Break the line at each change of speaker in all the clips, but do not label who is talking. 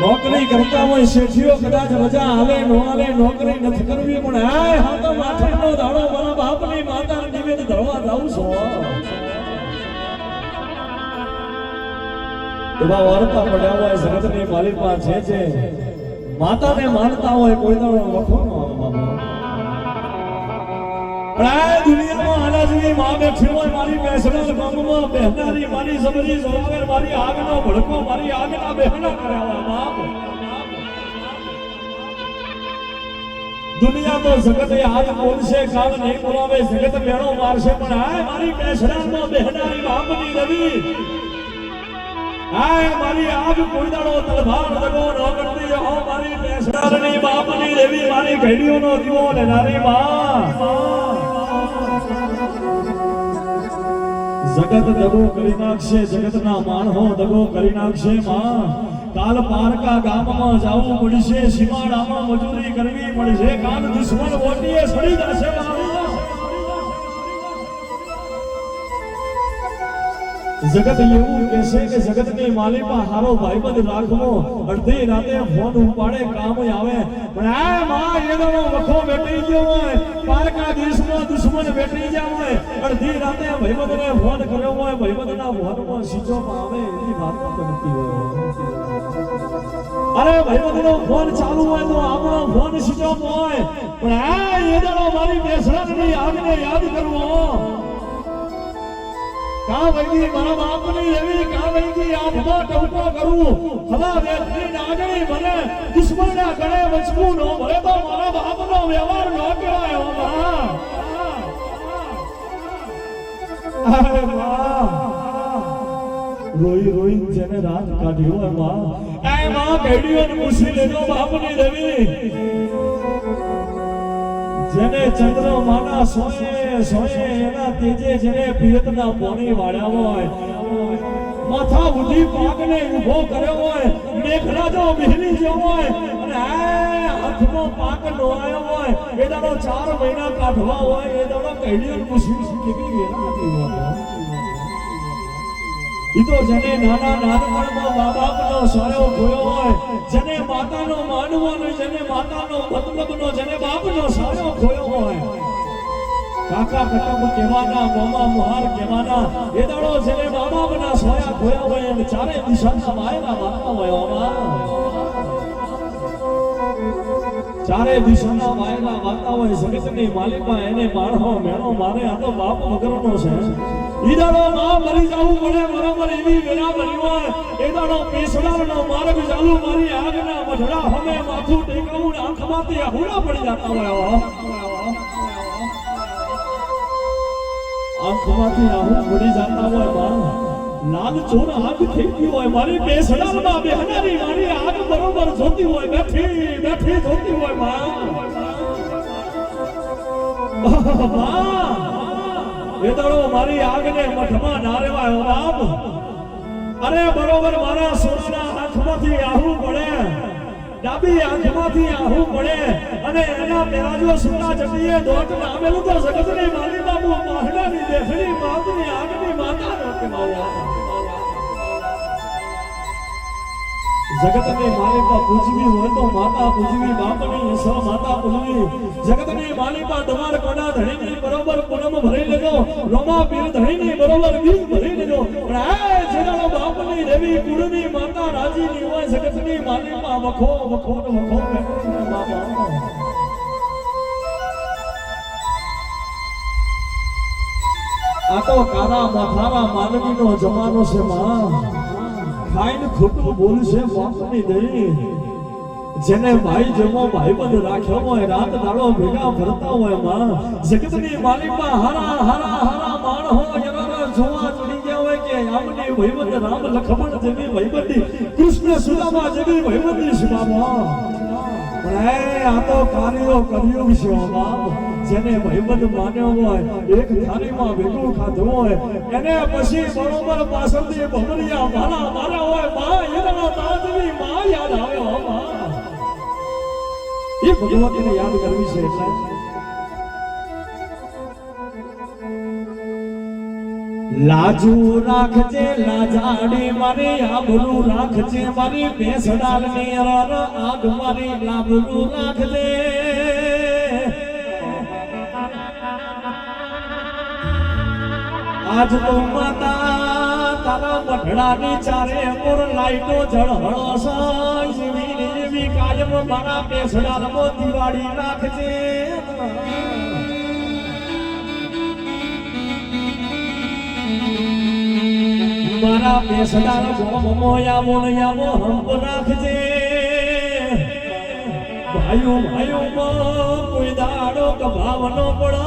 નોકરી કરતા હોય શેઠીઓ કદાચ રજા હાલે નો હાલે નોકરી નથી કરવી, પણ હાય હા તો માથાનો દાડો મારા બાપની માતા નિવેદ ધરવા જાઉં છું. એવા વાર્તા પડ્યા હોય, જગતની માલિકા છે છે માતાને માનતા હોય, કોઈ દાડો વખો બાબા પ્રાય દુનિયામાં, આના જેવી માં બેઠી હોય, મારી બેસણા ગામમાં, બહેનારી, મારી સમજી જોવાવેર મારી આગનો ભડકો, મારી આગના બહેના કર્યા બાપ. દુનિયા તો જગત એ હાથ બોલશે કાલ નહીં બોલાવે જગત મેળો મારશે, પણ હાય મારી બેસણામાં બહેનારી બાપની રવિ. હાય મારી આગ કોઈ દાડો તલભાર લગો ન કરતી હો મારી બેસણાની બાપની રવિ, મારી ઘડીઓનો દીવો લેનારી માં જગત દગો કરી નાખશે, જગતના માણહો દગો કરી નાખશે માં. કાલ પારકા ગામમાં જાવું પડશે સીમાડામાં મજૂરી કરવી પડશે. કાલ દુશ્મન ઓટીએ સડી જશે જગત એવું કહેશે કે જગતની માલિકા હારો ભાઈબંધ રાખવો અડધી રાતે ફોન ઉપાડે, કામ આવે. પણ આ માં એનો વખો બેઠી ગયો હોય પારકા દેશમાં દુશ્મન બેઠી ગયા હોય, અડધી રાતે ભાઈબંધને ફોન કર્યો હોય, ભાઈબંધના ફોનમાં ઓફ આવે એની વાત બનતી હોય. અરે ભાઈબંધનો ફોન ચાલુ હોય તો આપણો ફોન સીધો હોય. પણ આ એ મારી મારી બેસરાની આગને યાદ કરવો. કા વૈગી મારા બાપની એવી કા વૈગી આંખમાં ટવકો કરું હવા વેઠી નાગણી મને દુશ્મનના ગળે વચકું નો ભલે તો મારા બાપનો વ્યવહાર નો કહેવાય હો માં અરે માં રોઈ રોઈ જેને રાત કાઢ્યો હે માં એ માં કેડીઓ ને પૂછી લેજો બાપની રવિ જેને ચંદ્ર માના સોએ સોએ એના તેજે જેને પિયતના પોણી વાળ્યા હોય માથા ઉધી પાકને ઊભો કર્યો હોય મેઘરાજો બહેરી જેવો હોય અને હાથમાં પાક નોવાયો હોય એ દાડો ચાર મહિના કાઢવા હોય એ દાડો કઈડીઓ પૂછી કેવી વેરા હતી હોય ઈ તો જેને નાના નાનપણમાં મા બાપનો સારો ગયો હોય જેને માતાનો માનવાનો, જેને માતાનો મતલબનો જેને બાપનો સારો ગયો હોય કાકા કટક કેવાના મોમા મુહાર કેવાના એ દાડો જેને બાબા બના સોયા ખોયા હોય અને ચારે દિશાના આયના બાપા હોય ઓમાં ચારે દિશાના માયના માતા હોય જગતની માલિકા, એને માણો મેણો મારે, આ તો બાપ વગરનો છે. ઈ માં મરી જાવું પડે, બરાબર એવી વેળા બની હોય. એ દાડો પેશડાનો માર્ગ ચાલુ મારી આગના મઢડા હમે માથું ટેકાવું આંખમાંથી હુડા પડી જતા હોય આંખમાંથી આહું હોય મારી હોય, બેઠી બેઠી રેવાય બાપ. અરે બરોબર મારા સોનાના હાથમાંથી આહું પડે. ડાબી આંખમાંથી આહું પડે. અને એના મેરાજો સુના ચટીએ દોટ નામેલું તો જગતને મારી બાબુ મહડાની દેખડી માતની આગની માતા નો કહેવાય જગતની માલિકા પૂજવી હોય તો માતા પૂજવી, બાપની સ માતા પૂજવી. જગતની માલિકા તમાર કોના ધણીની બરોબર પૂનમ ભરી લેજો રોમા પીર ધણીની બરોબર બીજ ભરી લેજો. પણ આ જેના બાપની દેવી, કુળની માતા રાજીની હોય, જગતની માલિકા વખો વખો વખો બેઠી તો કારા માથારા માનવીનો જમાનો છે માં ખાઈને ખોટું બોલશે બાપની દઈ જેને ભાઈ જમો ભાઈબંધ રાખ્યો હોય રાત દાડો ભેગા ફરતા હોયમાં જગતની માલિકા હરા હરા હરા માણ હો એના જોવા ચડી ગયા હોય કે આપની ભાઈબંધ રામ લખમણ જેવી ભાઈબંધી કૃષ્ણ સુદામા જેવી ભાઈબંધી છે બાબા પણ આ તો કાર્યો કર્યું છે બાપ જેને ભાઈબંધ માન્યો હોય, એક થાળીમાં ભેગું ખાધું હોય, એને પછી બરોબર પાછળથી ભમરિયા મારા મારા હોય મા એના તાજની મા યાદ આવ્યો, હો એ ભગવતને યાદ કરવી છે એટલે લાજુ રાખજે, લાજાડી મારી, આબરૂ રાખજે મારી બેસડાલની અરર આગ મારી, લાબરૂ રાખજે. આજ તો માતા, તારા મઢડાની ચારે મોર લાઈટો ઝળહળો સાંજવી દેવી કાયમ મારા બેસડાલમાં દિવાળી નાખજે. મારા પેસડા રમો યામો ને યામો હંપ રાખજે ભાઈઓ ભાઈઓ કોઈ દાડો કભાવનો પડો.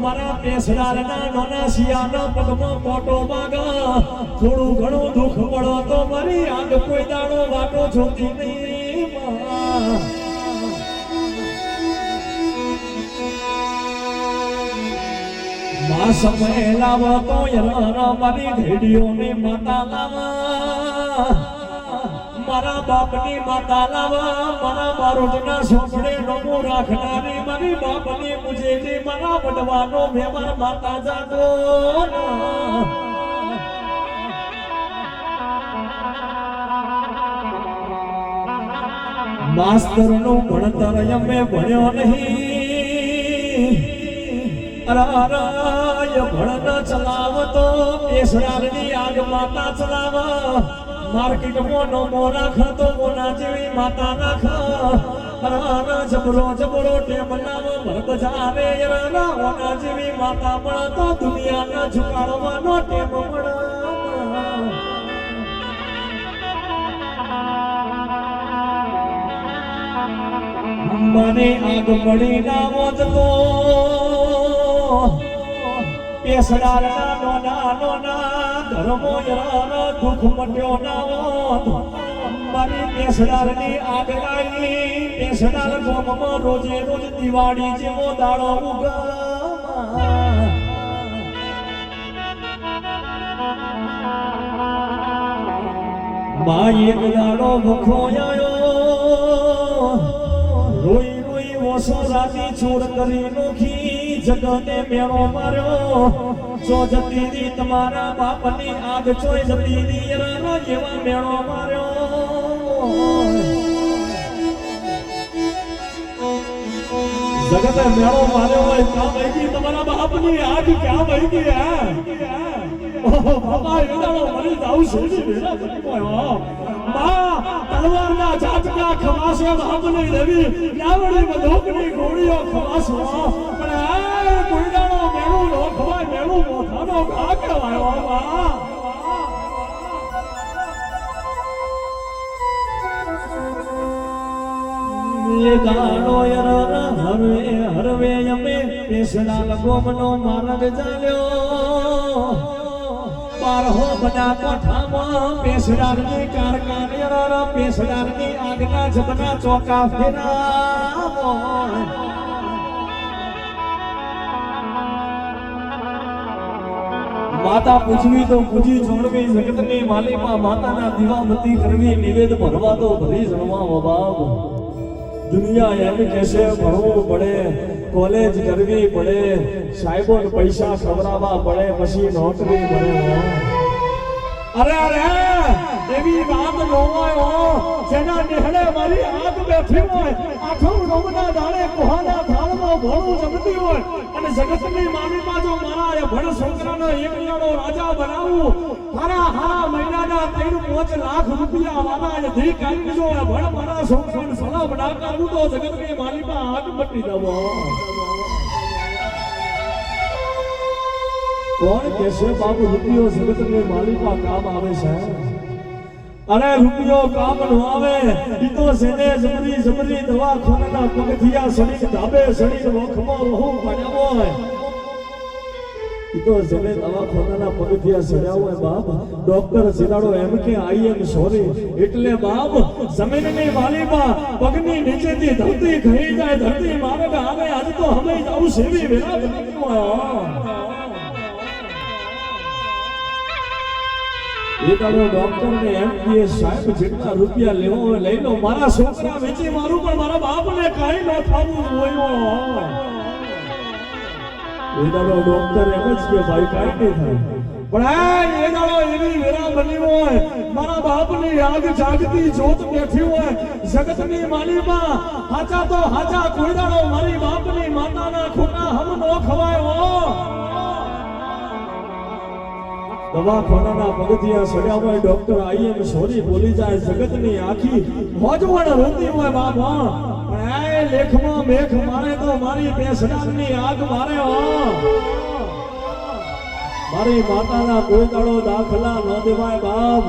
મારા પેસડારના નાના શિયાના પગમાં કોટો માગા થોડું ઘણું દુઃખ પડો તો મારી આગ કોઈ દાડો વાટો જોતી નહીં માં. સમય લાવો તો યર મારી ઘેડીઓની માતા લાવા મારા બાપની માતા લાવા, મારા બારોટના સોપડે નમો રાખનારી, મારી બાપની મુજેની મારા વડવાનો વ્યવહાર માતા જાગો માસ્તરનું ભણતર અમે ભણ્યો નહીં. અરારાય ભણન ચલાવતો પેશરારની આગ માતા ચલાવા માર્કેટમાં નમો રાખતો મોના જેવી માતા રાખ જબરો જબરો ટેમ નામ મર બજાવે અરારા ઓના જેવી માતા પણ તો દુનિયાના ઝુકાડવાનો ટેમ પણ મને આગ મળી ના મોજ તો પેસડાર નાનો નોના નોના ધર્મો યરાનો દુઃખ મટ્યો ના હોત. મારી પેસડારની આગ લાગી પેસડાર ગોમમાં રોજે રોજ દિવાળી જેવો દાડો ઉગા માય એક દાડો ભૂખો આયો રોઈ રોઈ ઓસો રાતી છોડ કરી નોખી જગતે મેળો માર્યો. જો જતી રી તમારા બાપની આગ છો જતી રી એરાનો જેવા મેળો માર્યો. જગતે મેળો માર્યો હોય, ક્યાં વહી ગઈ તમારા બાપની આગ, ક્યાં વહી ગઈ, હે? બાપા એડાળો મરી જાવ છોડી વેલા બની ગયો માં તલવારના ઝાટકા ખવાશે બાપની ગોળીઓ ખવાસો પણ આ કોઈડાનો મેળું નો ખવાય મેળું મોથાનો ઘા કહેવાયો માં એ દાડો યરર હરવે હરવે અમે પેસડા લગોમનો માર્ગ ચાલ્યો બધા કોઠામાં ચોકા ફેરાવો માતા પૂછવી તો પૂજી છોડવી જગતની માલિકા માતાના દીવા મતી કરવી, નિવેદ ભરવા તો ભરી જણવા બાપ દુનિયા એમ કહેશે, ભણવું પડે, કોલેજ કરવી પડે, સાહેબોને પૈસા ખવડાવવા પડે, પછી નોકરી મળે અરે અરે, એવી વાત ન હોય, હો. જેના નિહળે મારી આગ બેઠી હોય આઠમ રોગના દાડે કોહાના થાળમાં ભોળું જમતી હોય, અને જગતની માલિકા એ ભણ છોકરાનો રાજા બનાવું હારા હારા મહિનાના ત્રણ પાંચ લાખ રૂપિયા વાળા એ ધી કાઢી એ ભણ મારા છોકરાને સલામ ના કરું તો જગતની માનીમાં આગ મટી દવો કોણ કહેશે બાબુ રૂપિયો જગતની માલિકા કામ આવે છે અરે, રૂપિયો કામ નો આવે. ઈ તો સેને જબરી જબરી દવાખાનાના પગથિયા સડી ધાબે સડી વખમાં વહુ પડ્યો હોય. ડોક્ટર એમ કે ને એમ કહે સાહેબ જેટલા રૂપિયા લેવો હોય, લઈ લો. મારા છોકરા વેચી મારું પણ મારા બાપને કાઈ ન થવું જોઈએ એ ડોક્ટર એમ જ કે, ભાઈ, કાંઈ નહીં થાય. પણ આ એ દાડો એવી વેરા બની હોય, મારા બાપની આગ જાગતી જોત બેઠી હોય, જગતની માલીમાં હાચા તો હાચા કોઈ દાડો મારી બાપની માતાના ખોટા હમ નો ખવાય હો. દવાખાનાના પગથિયા સડ્યા હોય, ડોક્ટર આઈએમ સોરી બોલી જાય, જગતની આખી મોજવણ રોતી હોય બાપ. લેખમાં મેખ મારે તો મારી બેસનારની આગ મારે મારી માતાના કોઈ દાખલા ન દેવાય બાપ.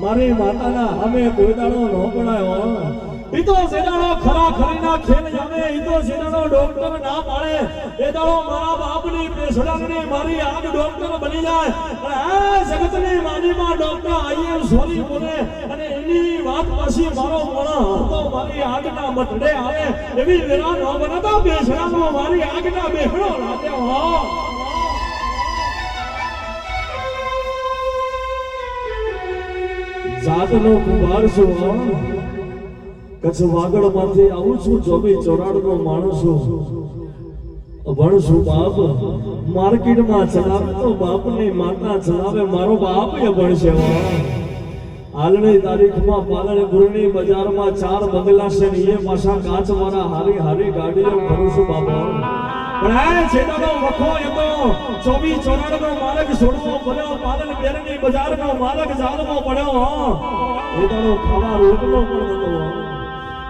મારી માતાના સામે કોઈ દાડો ન હો ઈ સેડાનો ખરા ખરીના ખેલ જામે ઈ સેડાનો ડોક્ટર ના પાડે. એ દાડો મારા બાપની પેસડાની મારી આગ ડોક્ટર બની જાય. આ જગતની માજીમાં ડોક્ટર આઈએમ સોરી બોલે. અને એની વાત પછી મારો મોણો હતો, મારી આગના મટડે આવે. એવી વેરા ન બનતા બેસડાનો મારી આગના બેહડો લાગે હો. જાતનો કુંભાર છું. કચ્છ વાગડમાંથી આવું છું ચોવી ચોરાડ નો માણસ છું બાપ, માર્કેટમાં ચલાવે તો બાપની માતા ચલાવે, મારો બાપ એ ભણશે હાલની તારીખમાં પાલનપુરની બજારમાં ચાર બંગલા છે ને એ પાછા કાચ વાળા હારી હારી ગાડીઓ ભરું છું બાપા. પણ આ ચોરાડનો માલક છોડવો પડ્યો પાલન બેરની બજારનો માલક જાળવો પડ્યો, હો.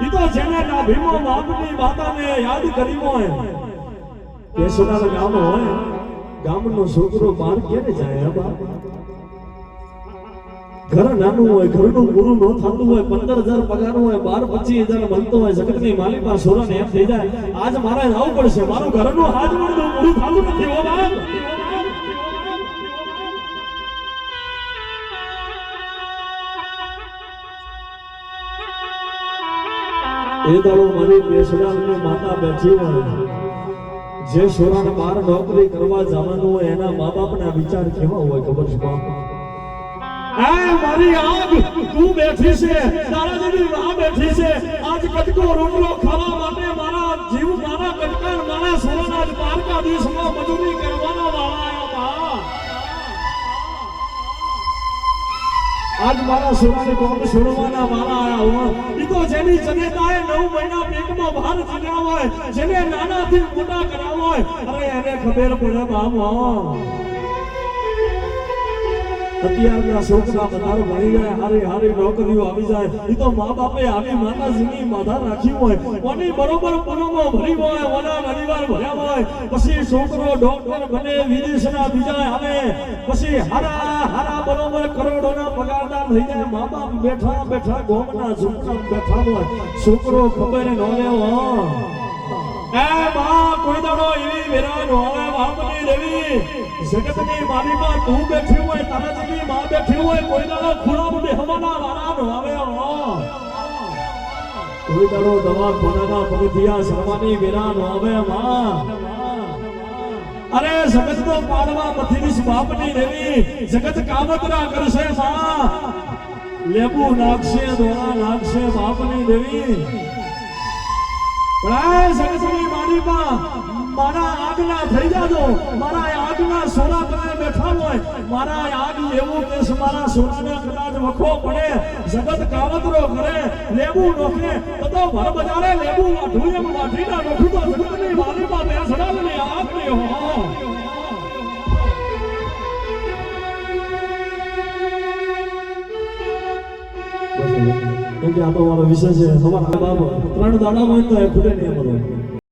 ઈ તો જેને ના ભીમો બાપની વાતાને યાદ કરી હે કેસુના ગામ હોય, ગામનો છોકરો બહાર ક્યારે જાય બાપ? ઘર નાનું હોય, ઘરનું ગુરુ ન થતું હોય, પંદર હજાર પગાર હોય, બાર પચીસ હજાર મળતો હોય, જગતની માલિકમાં સોરાને એમ થઈ જાય. આજ મારે આવું પડશે. મારું ઘરનું હાજ મળતું પૂરું એ દાડો બેસડાની માતા બેઠી હોય. જે છોરાને બહાર નોકરી કરવા જવાનું હોય, એના મા બાપના વિચાર કેવા હોય ખબર છે, બાપ? મારી આગ! તું બેઠી છે. તારા બેઠી છે. આજ કટકો રોટલો ખાવા માટે આજ મારા સોનાને કોમ છોડવાના મારા આયા હો ઈ તો જેની જનેતાએ નવ મહિના પેટમાં બહાર ચડ્યા હોય, જેને નાનાથી મોટા કરાવ હોય, અરે એને ખબર પડે હો અત્યારના શોકના વધારે ભણી જાય, હારી હારી નોકરીઓ આવી જાય. એ તો મા બાપે આવી માતાજીની માધા રાખી હોય. કોની બરોબર પુનમો ભરી હોય ઓના પરિવાર ભર્યા હોય. પછી છોકરો ડોક્ટર બને, વિદેશના બીજા આવે. પછી હારા હારા બરોબર કરોડોના પગારદાર થઈ જાય. મા બાપ બેઠા બેઠા ગોમના ઝુમકા બેઠા હોય. છોકરો ખબર ન લેવો એ બા કોઈ દાડો એવી વેરાન હોય બાપની દેવી. જગતની મારીમાં તું બેઠી હોય, તારા જેવી માં બેઠી હોય કોઈ દાડો ખૂણામાં બેહવાના વાળા નો આવે હો. કોઈ દાડો દવા ખોનાના પગથિયા સરવાની વેરાન આવે માં. અરે જગત તો પાડવા મથીની બાપની દેવી. જગત કામતરા કરશે, માં. લેબુ નાખશે, દોરા નાખશે બાપની દેવી. પણ આ જગતની મારા આગના થઈ જાજો મારા આગના સોના તમે બેઠા હોય, મારા આગ એવું કે છે મારા સોનાને કદાચ વખો પડે, જગત કાવતરો કરે લેવું નોખે તો ભર બજારે લેવું વાઢું એમ જગતની મારીમાં બેસડાની આગની હો. કે આ તો મારો વિષય છે. તમારા ત્રણ ત્રણ દાડામાં તો એ ખૂટે નહીં અમારો.